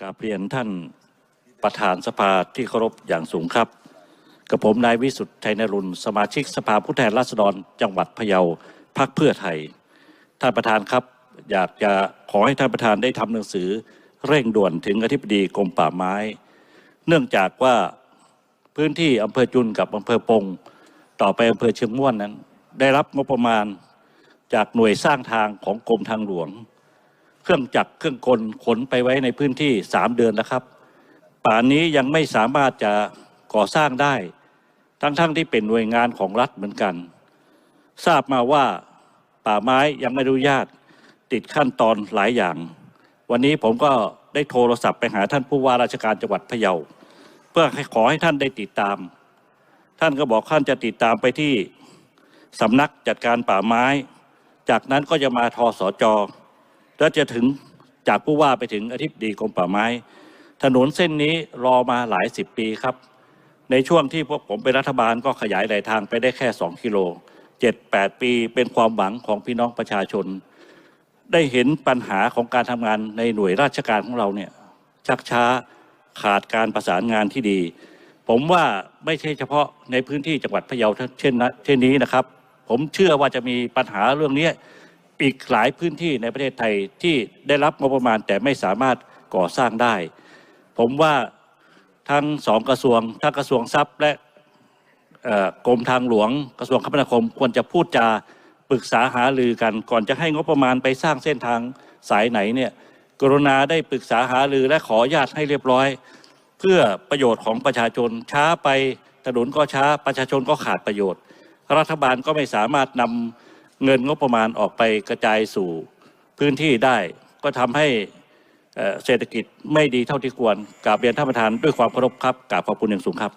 กราบเรียนท่านประธานสภาที่เคารพอย่างสูงครับ กับผมนายวิสุทธิ์ชัยนรุนสมาชิกสภาผู้แทนราษฎรจังหวัดพะเยาพรรคเพื่อไทย ท่านประธานครับ อยากจะขอให้ท่านประธานได้ทำหนังสือเร่งด่วนถึงอธิบดีกรมป่าไม้ เนื่องจากว่าพื้นที่อำเภอจุนกับอำเภอปง ต่อไปอำเภอเชียงม่วนนั้น ได้รับงบประมาณจากหน่วยสร้างทางของกรมทางหลวง เครื่องจักรเครื่องกลขนไปไว้ในพื้นที่สามเดือนแล้วครับ ป่านนี้ยังไม่สามารถจะก่อสร้างได้ ทั้งๆทที่เป็นหน่วยงานของรัฐเหมือนกัน ทราบมาว่าป่าไม้ยังไม่อนุญาตติดขั้นตอนหลายอย่าง วันนี้ผมก็ได้โทรศัพท์ไปหาท่านผู้ว่าราชการจังหวัดพะเยา เพื่อให้ขอให้ท่านได้ติดตาม ท่านก็บอกท่านจะติดตามไปที่สำนักจัดการป่าไม้ จากนั้นก็จะมาทอสอจอ แล้วจะถึงจากผู้ว่าไปถึงอธิบดีกรมป่าไม้ ถนนเส้นนี้รอมาหลายสิบปีครับ ในช่วงที่พวกผมเป็นรัฐบาลก็ขยายหลายทางไปได้แค่ 2 กิโล 7-8 ปีเป็นความหวังของพี่น้องประชาชน ได้เห็นปัญหาของการทำงานในหน่วยราชการของเราเนี่ยชักช้าขาดการประสานงานที่ดี ผมว่าไม่ใช่เฉพาะในพื้นที่จังหวัดพะเยาเช่นนเช่นนี้นะครับ ผมเชื่อว่าจะมีปัญหาเรื่องนี้ อีกหลายพื้นที่ในประเทศไทยที่ได้รับงบประมาณแต่ไม่สามารถก่อสร้างได้ ผมว่าทั้งสองกระทรวงทั้งกระทรวงทรัพย์และกรมทางหลวงกระทรวงคมนาคมควรจะพูดจาปรึกษาหารือกัน ก่อนจะให้งบประมาณไปสร้างเส้นทางสายไหนเนี่ยกรุณาได้ปรึกษาหารือและขออนุญาตให้เรียบร้อย เพื่อประโยชน์ของประชาชนช้าไปถนนก็ช้าประชาชนก็ขาดประโยชน์ รัฐบาลก็ไม่สามารถนำ เงินงบประมาณออกไปกระจายสู่พื้นที่ได้ ก็ทำให้เอ่อเศรษฐกิจไม่ดีเท่าที่ควรกราบเรียนท่านประธานด้วยความเคารพครับกราบขอบคุณอย่างสูงครับ